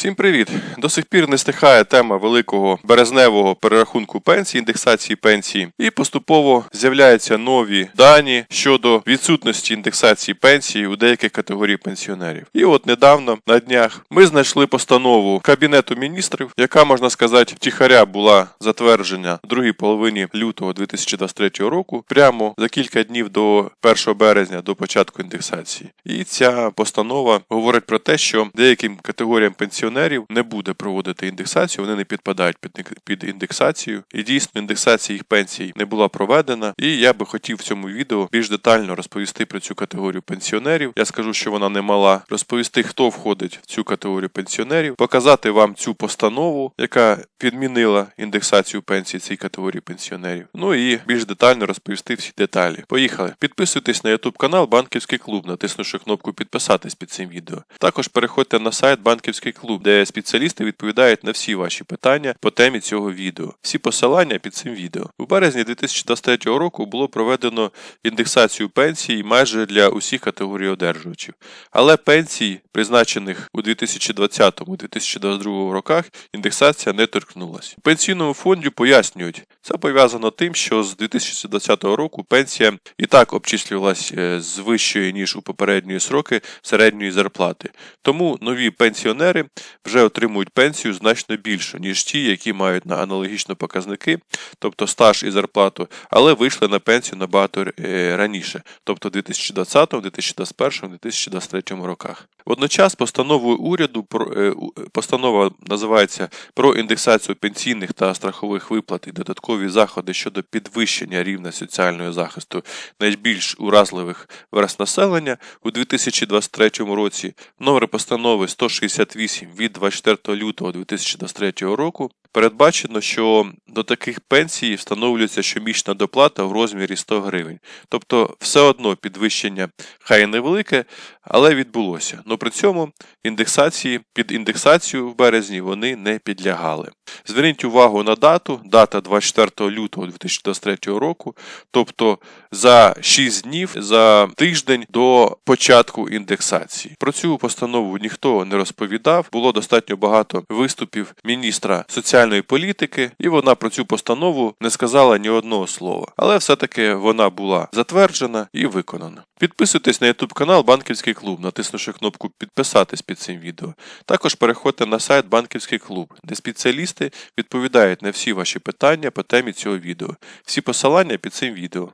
Всім привіт! До сих пір не стихає тема великого березневого перерахунку пенсій, індексації пенсії, і поступово з'являються нові дані щодо відсутності індексації пенсії у деяких категорій пенсіонерів. І от недавно на днях ми знайшли постанову Кабінету міністрів, яка можна сказати втіхаря була затверджена в другій половині лютого 2023 року, прямо за кілька днів до 1 березня до початку індексації. І ця постанова говорить про те, що деяким категоріям пенсіонерів не буде проводити індексацію, вони не підпадають під, під індексацію. І дійсно індексація їх пенсій не була проведена. І я би хотів в цьому відео більш детально розповісти про цю категорію пенсіонерів. Я скажу, що вона не мала, розповісти, хто входить в цю категорію пенсіонерів, показати вам цю постанову, яка підмінила індексацію пенсій цій категорії пенсіонерів. Ну і більш детально розповісти всі деталі. Поїхали. Підписуйтесь на YouTube канал Банківський клуб, натиснувши кнопку підписатись під цим відео. Також переходьте на сайт Банківський клуб, де спеціалісти відповідають на всі ваші питання по темі цього відео. Всі посилання під цим відео. У березні 2023 року було проведено індексацію пенсій майже для усіх категорій одержувачів. Але пенсій, призначених у 2020-2022 роках, індексація не торкнулася. У пенсійному фонді пояснюють, це пов'язано тим, що з 2020 року пенсія і так обчислювалась е, з вищої, ніж у попередні сроки середньої зарплати. Тому нові пенсіонери вже отримують пенсію значно більшу, ніж ті, які мають на аналогічні показники, тобто стаж і зарплату, але вийшли на пенсію набагато е, раніше, тобто в 2020, 2021, 2023 роках. Водночас постановою уряду е, постанова називається про індексацію пенсійних та страхових виплат і додаткові заходи щодо підвищення рівня соціального захисту найбільш уразливих верст населення у 2023 році. Номер постанови 168 від 24 лютого 2023 року передбачено, що до таких пенсій встановлюється щомісячна доплата в розмірі 100 гривень. Тобто, все одно підвищення хай невелике, але відбулося. Но при цьому індексації під індексацію в березні вони не підлягали. Зверніть увагу на дату, дата 24 лютого 2023 року, тобто за 6 днів за тиждень до початку індексації. Про цю постанову ніхто не розповідав. Було достатньо багато виступів міністра соціальної політики, і вона про цю постанову не сказала ні одного слова. Але все-таки вона була затверджена і виконана. Підписуйтесь на YouTube канал Банківський клуб, натиснувши кнопку підписатись під цим відео. Також переходьте на сайт Банківський клуб, де спеціалісти відповідають на всі ваші питання по темі цього відео. Всі посилання під цим відео.